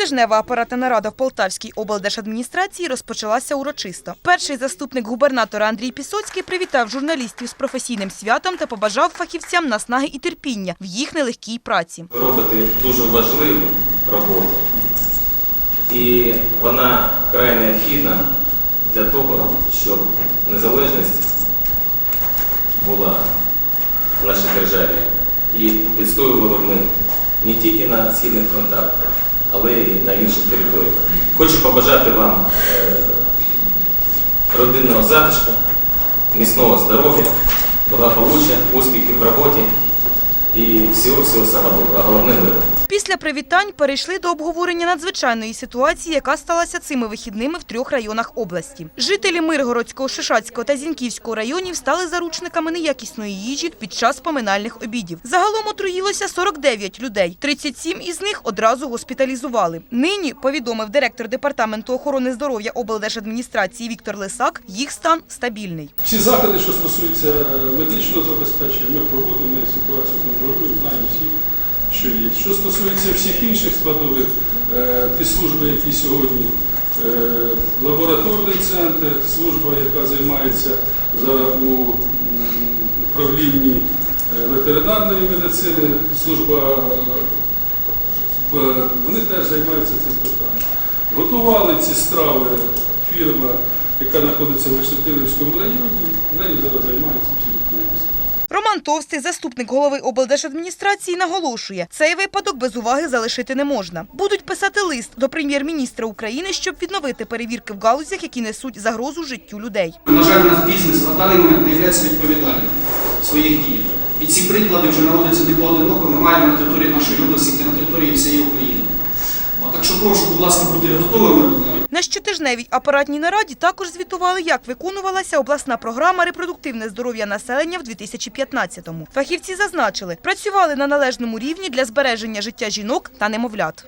Щотижнева апаратна нарада в Полтавській облдержадміністрації розпочалася урочисто. Перший заступник губернатора Андрій Пісоцький привітав журналістів з професійним святом та побажав фахівцям наснаги і терпіння в їх нелегкій праці. Ви робите дуже важливу роботу, і вона вкрай необхідна для того, щоб незалежність була в нашій державі і відстоювали ми не тільки на східних фронтах, але й на інших територіях. Хочу побажати вам е, родинного затишку, міцного здоров'я, благополуччя, успіхів в роботі і всього-всього самого доброго, головне миру. Після привітань перейшли до обговорення надзвичайної ситуації, яка сталася цими вихідними в трьох районах області. Жителі Миргородського, Шишацького та Зіньківського районів стали заручниками неякісної їжі під час поминальних обідів. Загалом отруїлося 49 людей. 37 із них одразу госпіталізували. Нині, повідомив директор департаменту охорони здоров'я облдержадміністрації Віктор Лисак, їх стан стабільний. Всі заходи, що стосуються медичного забезпечення, ми проводимо, ми ситуацію контролюємо, знаємо всі, що є. Що стосується всіх інших складових, е, ті служби, які сьогодні, е, лабораторний центр, служба, яка займається зараз у управлінні е, ветеринарної медицини, служба, вони теж займаються цим питанням. Готували ці страви фірма, яка знаходиться в Решетилівському районі, нею зараз займаються всі відповідності. Роман Товстий, заступник голови облдержадміністрації, наголошує, цей випадок без уваги залишити не можна. Будуть писати лист до прем'єр-міністра України, щоб відновити перевірки в галузях, які несуть загрозу життю людей. На жаль, наш бізнес на даний момент не є відповідальним своїх діях. І ці приклади вже наводяться не поодиноко, ми маємо на території нашої області та на території всієї України. Так що прошу, будь ласка, бути готовими. На щотижневій апаратній нараді також звітували, як виконувалася обласна програма репродуктивне здоров'я населення в 2015-му. Фахівці зазначили, працювали на належному рівні для збереження життя жінок та немовлят.